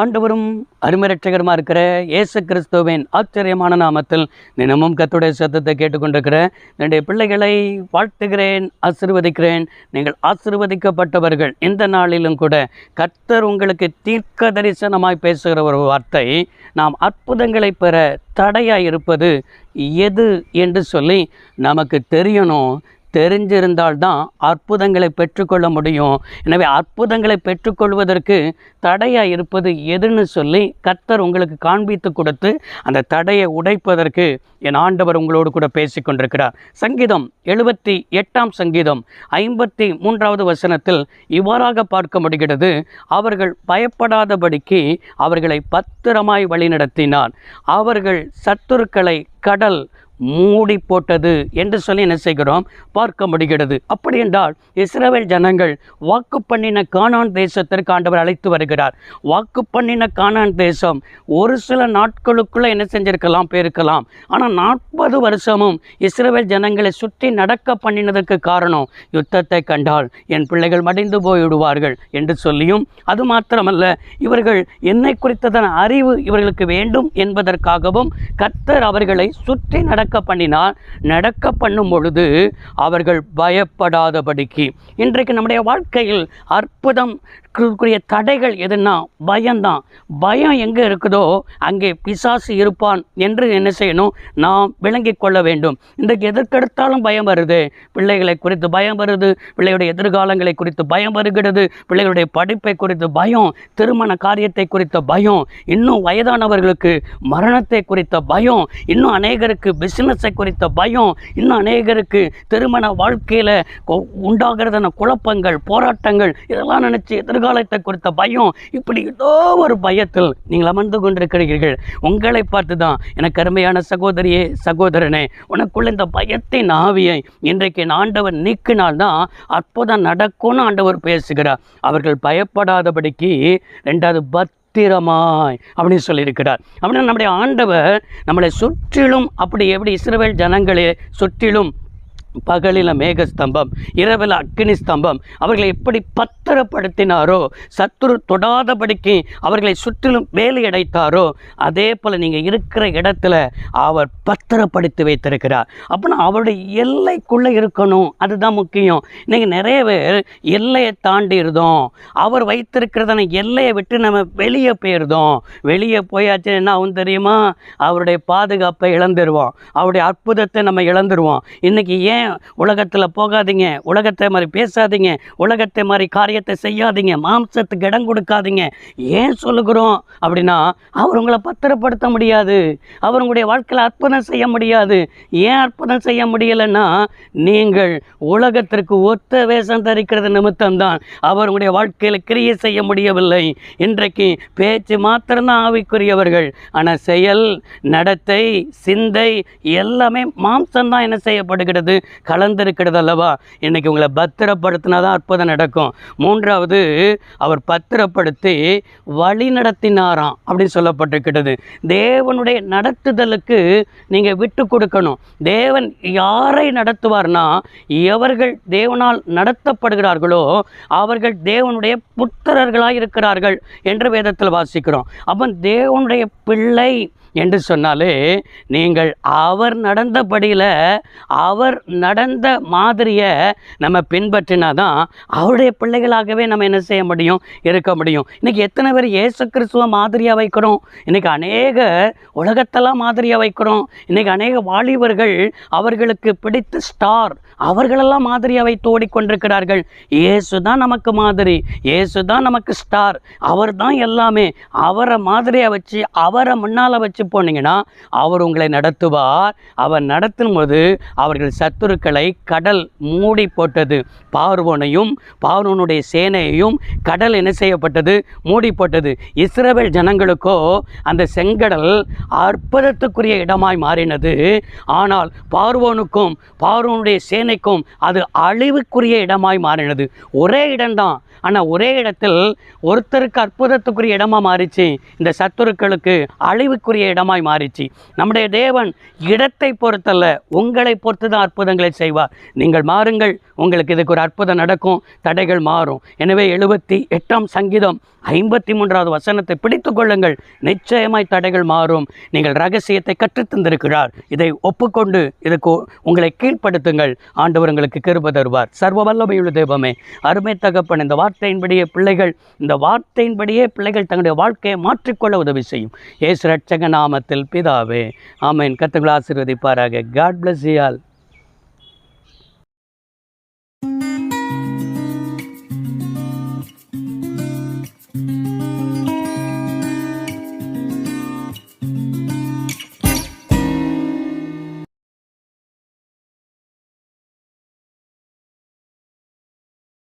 ஆண்டவரும் அருமரட்சகருமா இருக்கிற இயேசு கிறிஸ்துவின் ஆச்சரியமான நாமத்தில் தினமும் கத்துடைய சத்தத்தை கேட்டுக்கொண்டிருக்கிற என்னுடைய பிள்ளைகளை வாழ்த்துகிறேன் ஆசிர்வதிக்கிறேன். நீங்கள் ஆசிர்வதிக்கப்பட்டவர்கள். இந்த நாளிலும் கூட கர்த்தர் உங்களுக்கு தீர்க்க தரிசனமாய் பேசுகிற ஒரு வார்த்தை நாம் அற்புதங்களை பெற தடையாக இருப்பது எது என்று சொல்லி நமக்கு தெரியணும். தெரிஞ்சிருந்தால்தான் அற்புதங்களை பெற்றுக்கொள்ள முடியும். எனவே அற்புதங்களை பெற்றுக்கொள்வதற்கு தடையாக இருப்பது எதுன்னு சொல்லி கர்த்தர் உங்களுக்கு காண்பித்து கொடுத்து அந்த தடையை உடைப்பதற்கு என் ஆண்டவர் உங்களோடு கூட பேசி கொண்டிருக்கிறார். சங்கீதம் எழுபத்தி எட்டாம் சங்கீதம் ஐம்பத்தி மூன்றாவது வசனத்தில் இவ்வாறாக பார்க்க முடிகிறது அவர்கள் பயப்படாதபடிக்கு அவர்களை பத்திரமாய் வழிநடத்தினார். அவர்கள் சத்துருக்களை கடல் மூடி போட்டது என்று சொல்லி என்ன செய்கிறோம்? பார்க்க முடிகிறது. அப்படி என்றால் இஸ்ரேல் ஜனங்கள் வாக்கு பண்ணின கானான் தேசத்திற்கு ஆண்டவர் அழைத்து வருகிறார். வாக்கு பண்ணின கானான் தேசம் ஒரு சில நாட்களுக்குள்ள என்ன செஞ்சிருக்கலாம்? போயிருக்கலாம். ஆனால் நாற்பது வருஷமும் இஸ்ரேல் ஜனங்களை சுற்றி நடக்க பண்ணினதற்கு காரணம் யுத்தத்தை கண்டால் என் பிள்ளைகள் மடிந்து போய்விடுவார்கள் என்று சொல்லியும் அது மாத்திரமல்ல இவர்கள் என்னை குறித்ததன் அறிவு இவர்களுக்கு வேண்டும் என்பதற்காகவும் கர்த்தர் அவர்களை சுற்றி நடக்க நடக்க பண்ணினார் நடக்க பண்ணும் பொழுது அவர்கள் பயப்படாதபடிக்கு. இன்றைக்கு நம்முடைய வாழ்க்கையில் அற்புதம் க்குரிய தடைகள் எதுனா பயம்தான். பயம் எங்கே இருக்குதோ அங்கே பிசாசு இருப்பான் என்று என்ன செய்யணும்? நாம் விளங்கிக் கொள்ள வேண்டும். இன்றைக்கு எதற்கெடுத்தாலும் பயம் வருது. பிள்ளைகளை குறித்து பயம் வருது. பிள்ளையுடைய எதிர்காலங்களை குறித்து பயம் வருகிறது. பிள்ளைகளுடைய படிப்பை குறித்து பயம். திருமண காரியத்தை குறித்த பயம். இன்னும் வயதானவர்களுக்கு மரணத்தை குறித்த பயம். இன்னும் அநேகருக்கு பிஸ் பிஸ்னஸை குறித்த பயம். இன்னும் அநேகருக்கு திருமண வாழ்க்கையில் உண்டாகிறதான குழப்பங்கள் போராட்டங்கள் இதெல்லாம் நினச்சி எதிர்காலத்தை குறித்த பயம். இப்படி ஏதோ ஒரு பயத்தில் நீங்கள் அமர்ந்து கொண்டிருக்கிறீர்கள். உங்களை பார்த்து தான் எனக்கு அருமையான சகோதரியே சகோதரனே உனக்குள்ள இந்த பயத்தின் ஆவியை இன்றைக்கு என் ஆண்டவர் நீக்கினால்தான் அற்புதம் நடக்கும்னு ஆண்டவர் பேசுகிறார். அவர்கள் பயப்படாதபடிக்கு ரெண்டாவது பத் பத்திரமாய் அப்படின்னு சொல்லியிருக்கிறார். அப்படின்னா நம்முடைய ஆண்டவர் நம்மளை சுற்றிலும் அப்படி எப்படி இஸ்ரவேல் ஜனங்களே சுற்றிலும் பகலில் மேகஸ்தம்பம் இரவில் அக்னி ஸ்தம்பம் அவர்களை எப்படி பத்திரப்படுத்தினாரோ சத்துரு தொடாதபடிக்கு அவர்களை சுற்றிலும் வேலை அடைத்தாரோ அதே போல் நீங்கள் இருக்கிற இடத்துல அவர் பத்திரப்படுத்தி வைத்திருக்கிறார். அப்படின்னா அவருடைய எல்லைக்குள்ளே இருக்கணும் அதுதான் முக்கியம். இன்றைக்கி நிறைய பேர் எல்லையை தாண்டி இருந்தோம் அவர் வைத்திருக்கிறதான எல்லையை விட்டு நம்ம வெளியே போயிருந்தோம். வெளியே போயாச்சு என்ன ஆகும் தெரியுமா? அவருடைய பாதுகாப்பை இழந்துருவோம். அவருடைய அற்புதத்தை நம்ம இழந்துருவோம். இன்றைக்கி ஏன் உலகத்தில் போகாதீங்க. உலகத்தை மாதிரி பேசாதீங்க. உலகத்தை மாதிரி காரியத்தை செய்யாதீங்க. மாம்சத்துக்கு இடம் கொடுக்காதீங்க. ஏன் சொல்லுகிறோம்? அப்படின்னா அவர் உங்களை பத்திரப்படுத்த முடியாது. அவர் உங்களுடைய வாழ்க்கையில் அற்புதம் செய்ய முடியாது. ஏன் அற்புதம் செய்ய முடியலைன்னா நீங்கள் உலகத்திற்கு ஒத்த வேஷம் தரிக்கிறது நிமித்தம்தான் அவர் உங்களுடைய வாழ்க்கையில் கிரியை செய்ய முடியவில்லை. இன்றைக்கு பேச்சு மாத்திரம்தான் ஆவிக்குரியவர்கள். ஆனால் செயல் நடத்தை சிந்தை எல்லாமே மாம்சம்தான் என்ன செய்யப்படுகிறது? கலந்திருக்கிறது அல்லவா இன்னைக்கு உங்களை பத்திரப்படுத்தினா தான் அற்புதம் நடக்கும். மூன்றாவது அவர் பத்திரப்படுத்தி வழி நடத்தினாராம் அப்படின்னு சொல்லப்பட்டிருக்கிறது. தேவனுடைய நடத்துதலுக்கு நீங்கள் விட்டு கொடுக்கணும். தேவன் யாரை நடத்துவார்னா எவர்கள் தேவனால் நடத்தப்படுகிறார்களோ அவர்கள் தேவனுடைய புத்திரர்களாக இருக்கிறார்கள் என்று வேதத்தில் வாசிக்கிறோம். அப்போ தேவனுடைய பிள்ளை என்று சொன்னாலே நீங்கள் அவர் நடந்தபடியில் அவர் நடந்த மாதிரியை நம்ம பின்பற்றினா தான் அவருடைய பிள்ளைகளாகவே நம்ம என்ன செய்ய முடியும்? இருக்க முடியும். இன்றைக்கி எத்தனை பேர் இயேசு கிறிஸ்துவ மாதிரியாக வைக்கிறோம்? இன்றைக்கி அநேக உலகத்தெல்லாம் மாதிரியாக வைக்கிறோம். இன்றைக்கி அநேக வாலிபர்கள் அவர்களுக்கு பிடித்த ஸ்டார் அவர்களெல்லாம் மாதிரியாக வைத்து ஓடிக்கொண்டிருக்கிறார்கள். இயேசு தான் நமக்கு மாதிரி. இயேசு தான் நமக்கு ஸ்டார் அவர் தான் எல்லாமே. அவரை மாதிரியாக வச்சு அவரை முன்னால் வச்சு விசுவாசித்து போனீங்கன்னா அவர் உங்களை நடத்துவார். அவர் நடத்தும் போது அவர்கள் சத்துருக்களை கடல் மூடி போட்டது. பார்வோனையும் பார்வோனுடைய சேனையையும் கடல் என்ன செய்யப்பட்டது? மூடி போட்டது. இஸ்ரவேல் ஜனங்களுக்கோ அந்த செங்கடல் அற்புதத்துக்குரிய இடமாய் மாறினது. ஆனால் பார்வோனுக்கும் பார்வோனுடைய சேனைக்கும் அது அழிவுக்குரிய இடமாய் மாறினது. ஒரே இடம்தான். ஆனால் ஒரே இடத்தில் ஒருத்தருக்கு அற்புதத்துக்குரிய இடமா மாறிச்சு. இந்த சத்துருக்களுக்கு அழிவுக்குரிய இடமாய் மாறிச்சு. நம்முடைய தேவன் இடத்தை பொறுத்தல்ல உங்களை பொறுத்து தான் அற்புதங்களை செய்வார். நீங்கள் மாறுங்கள் உங்களுக்கு இதுக்கு ஒரு அற்புதம் நடக்கும் தடைகள் மாறும். எனவே எழுபத்தி எட்டாம் சங்கீதம் ஐம்பத்தி மூன்றாவது வசனத்தை பிடித்து கொள்ளுங்கள். நிச்சயமாய் தடைகள் மாறும். நீங்கள் ரகசியத்தை கற்றுத்தந்திருக்கிறார் இதை ஒப்புக்கொண்டு இதுக்கு உங்களை கீழ்ப்படுத்துங்கள். ஆண்டவர் உங்களுக்கு கிருப தருவார். சர்வ வல்லமையுள்ள தெய்வமே அருமை தகப்பன் இந்த வார்த்தையின்படியே பிள்ளைகள் இந்த வார்த்தையின்படியே பிள்ளைகள் தங்களுடைய வாழ்க்கையை மாற்றிக்கொள்ள உதவி செய்யும். ஏசு ரட்சகனா நாமத்தில் பிதாவே. ஆமேன். கத்துக்கள் ஆசீர்வதிப்பாராக. God bless you all